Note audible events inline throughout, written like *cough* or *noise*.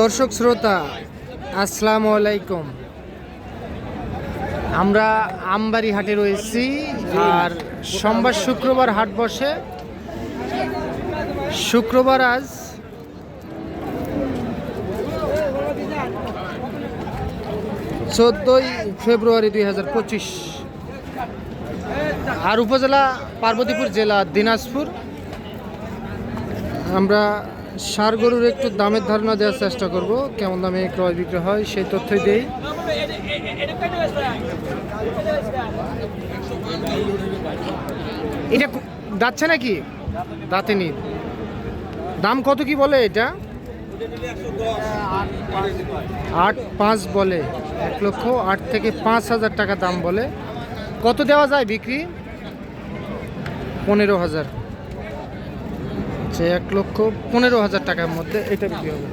দর্শক শ্রোতা, আসসালামু আলাইকুম। আমরা আমবাড়ি হাটে রয়েছি, আর সোমবার শুক্রবার হাট বসে। শুক্রবার আজ চোদ্দোই ফেব্রুয়ারি দুই হাজার পঁচিশ। আর উপজেলা পার্বতীপুর জেলা দিনাজপুর। আমরা সার গরুর একটু দামের ধারণা দেওয়ার চেষ্টা করব। কেমন দামে ক্রয় বিক্রয় হয় সেই তথ্যই দেই। এটা যাচ্ছে নাকি? দাঁতেনি দাম কত কি বলে এটা? আট পাঁচ বলে। এক লক্ষ আট থেকে পাঁচ হাজার টাকা দাম বলে। কত দেওয়া যায় বিক্রি? পনেরো হাজার। আচ্ছা এক লক্ষ পনেরো হাজার টাকার মধ্যে এটা বিক্রি হবে।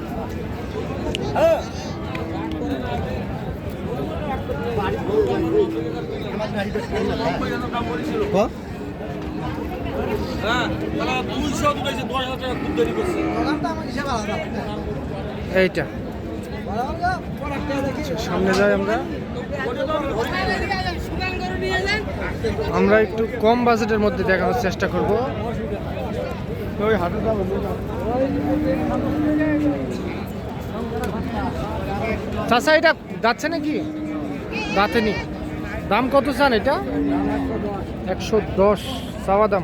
এইটা। আচ্ছা, সামনে যাই আমরা। আমরা একটু কম বাজেটের মধ্যে দেখানোর চেষ্টা করব। চাষা এটা যাচ্ছে নাকি? দাঁতেনি। দাম কত চান এটা? একশো দশ। চাওয়া দাম।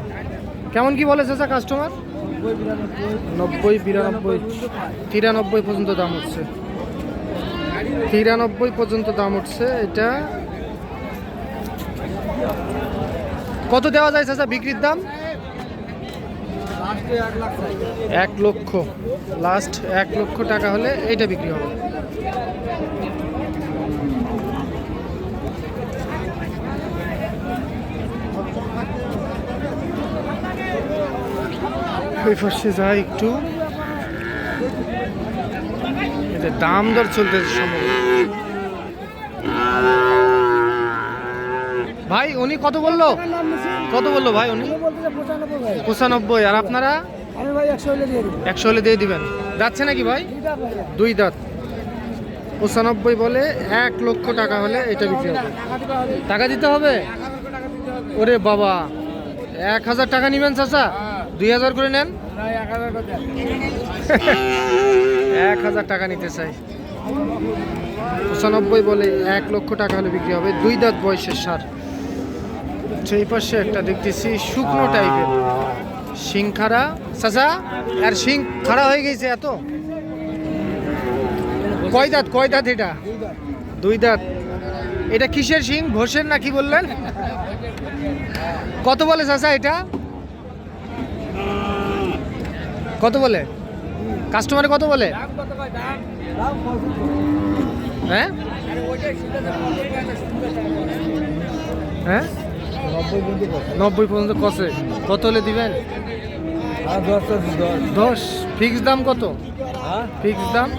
কেমন কি বলে চাচা কাস্টমার নব্বই, বিরানব্বই। তিরানব্বই পর্যন্ত দাম উঠছে। তিরানব্বই পর্যন্ত দাম উঠছে। এটা কত দেওয়া যায় চাচা বিক্রির দাম? এক লক্ষ। লাস্ট এক লক্ষ টাকা হলে এইটা বিক্রি হবে। ওই পাশে একটু। এটা দাম দর চলতেছে সম্ভবত। ভাই উনি কত বলল? কত বলল ভাই উনি? পঁচানব্বই। আর আপনারা? একশো হলে দিয়ে দিবেন। যাচ্ছে নাকি ভাই? দুই দাঁত পঁচানব্বই বলে এক লক্ষ টাকা হলে এটা বিক্রি হবে। টাকা দিতে হবে? ওরে বাবা। এক হাজার টাকা নেবেন চাচা? দুই হাজার করে নেন। *laughs* এক হাজার টাকা নিতে চাই। পঁচানব্বই বলে এক লক্ষ টাকা হলে বিক্রি হবে। দুই দাঁত বয়সের সার। সেই পাশে একটা দেখতেছি শুকনো টাইপের শিং খাড়া। চাচা, আর শিং খাড়া হয়ে গেছে এত? কয় দাঁত কয় দাঁত এটা? দুই দাঁত। এটা কিসের শিং? ঘোষের না কি বললেন? কত বলে চাচা এটা? কত বলে? কাস্টমারে কত বলে? হ্যাঁ? হ্যাঁ? নব্বই পর্যন্ত কষে। কত হলে দিবেন? আর দশ ফিক্স দাম কত? হ্যাঁ? ফিক্স দাম?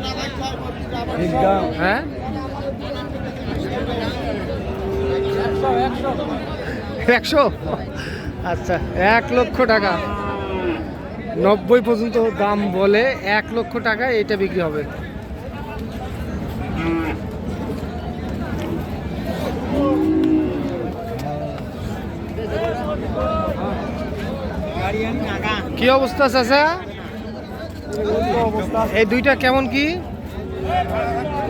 হ্যাঁ? একশো? আচ্ছা এক লক্ষ টাকা। নব্বই পর্যন্ত দাম বলে এক লক্ষ টাকা এটা বিক্রি হবে। কি অবস্থা চাচা? এই দুইটা কেমন কি?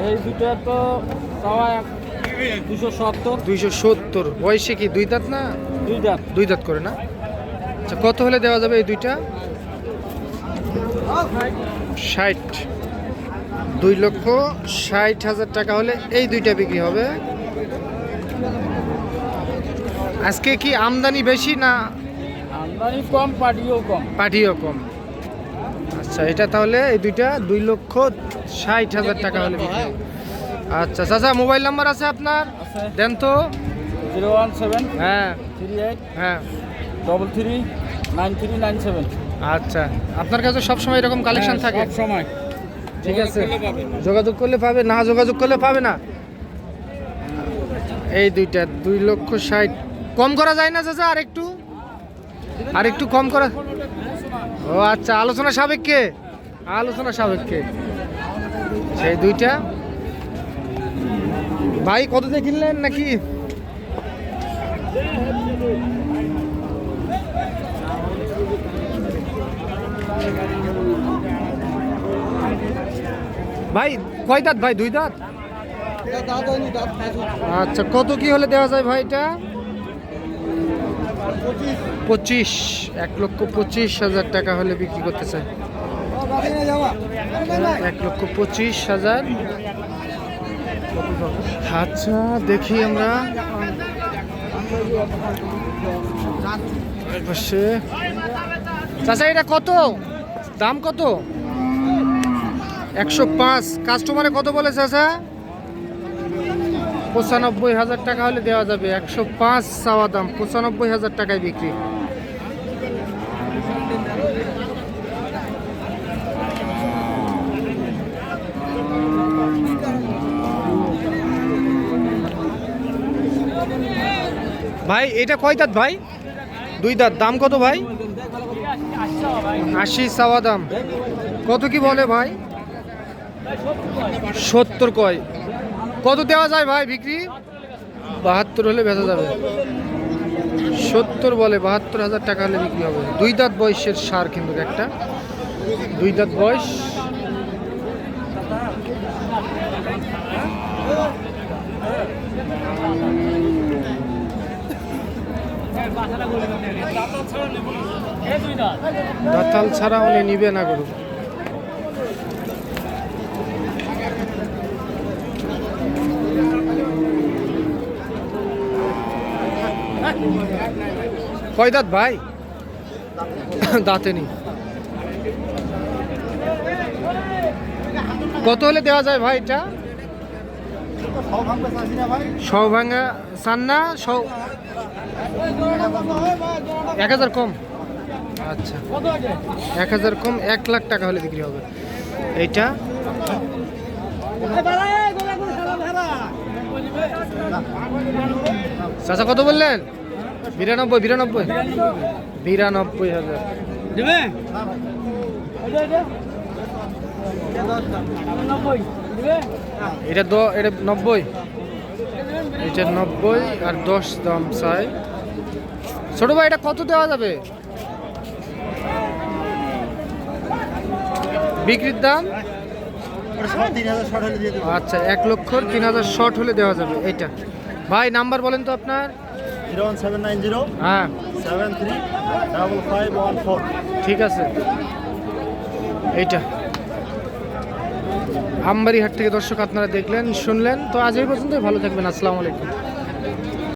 এই দুটো তো দুশো সত্তর। দুইশো সত্তর। বয়সে কি দুই দাঁত না? দুই দাঁত। দুই দাঁত করে না? আচ্ছা কত হলে দেওয়া যাবে এই দুইটা? ষাট। দুই লক্ষ ষাট হাজার টাকা হলে এই দুইটা বিক্রি হবে। আজকে কি আমদানি বেশি না কম পাটিও কম। পাঠিও কম। আচ্ছা এটা তাহলে এই দুইটা দুই লক্ষ ষাট হাজার টাকা হলে। আচ্ছা চাচা মোবাইল নাম্বার আছে আপনার? দেন তো। জিরো ওয়ান সেভেন হ্যাঁ। থ্রি এইট হ্যাঁ। Double three nine three nine seven. আচ্ছা আপনার কাছে সবসময় এরকম কালেকশন থাকে হ্যাঁ, সব সময় ঠিক আছে। যোগাযোগ করলে পাবে না যোগাযোগ করলে পাবে না? এই দুইটা দুই লক্ষ ষাট। কম করা যায় না চাচা আর একটু আর একটু কম করা। ও আচ্ছা আলোচনা সাপেক্ষে। আলোচনা সাপেক্ষে। সেই দুইটা। ভাই কত দিয়ে কিনলেন নাকি? ভাই কয় দাঁত ভাই? দুই দাঁত? আচ্ছা কত কি হলে দেওয়া যায় ভাই এটা? পঁচিশ, এক লক্ষ পঁচিশ হাজার টাকা হলে বিক্রি করতে চাই। এক লক্ষ পঁচিশ হাজার। আচ্ছা দেখি আমরা। চাচা, এটা কত? দাম কত? একশো পাঁচ। কাস্টমারে কত বলে, চাচা? পঁচানব্বই হাজার টাকা হলে দেওয়া যাবে। একশো পাঁচ চাওয়া দাম, পঁচানব্বই হাজার টাকায় বিক্রি। ভাই, এটা কয় দাঁত ভাই? দুই দাঁত, দাম কত ভাই? আশি চাওয়া দাম। কত কি বলে ভাই? সত্তর কয়। কত দেওয়া যায় ভাই বিক্রি? বাহাত্তর হলে বেচা যাবে। সত্তর বলে বাহাত্তর হাজার টাকা হলে বিক্রি হবে। দুই দাঁত বয়সের সার কিন্তু একটা। দুই দাঁত বয়স। দাঁতাল ছাড়া উনি নিবে না গরু। কয় দাঁত ভাই? দাঁতে নেই। কত হলে দেওয়া যায় ভাই এটা? সব ভাঙা চান না? এক হাজার কম। আচ্ছা। এক হাজার কম, এক লাখ টাকা হলে বিক্রি হবে। এইটা? চাচা, কত বললেন? বিরানব্বই বিরানব্বই। বিরানব্বই হাজার। দেবে? এটা দ এটা নব্বই। এটা নব্বই আর দশ দাম চাই। ছোট ভাই এটা কত দেওয়া যাবে? বিক্রির দাম? আচ্ছা এক লক্ষ তিন হাজার শর্ট হলে দেওয়া যাবে। এটা ভাই নাম্বার বলেন তো আপনার। Zero one seven nine zero হ্যাঁ। Seven three double five one four. ঠিক আছে। এইটা। আমবাড়ি হাট থেকে দর্শক আপনারা দেখলেন শুনলেন। তো আজ এই পর্যন্তই ভালো থাকবেন। আসসালামু আলাইকুম।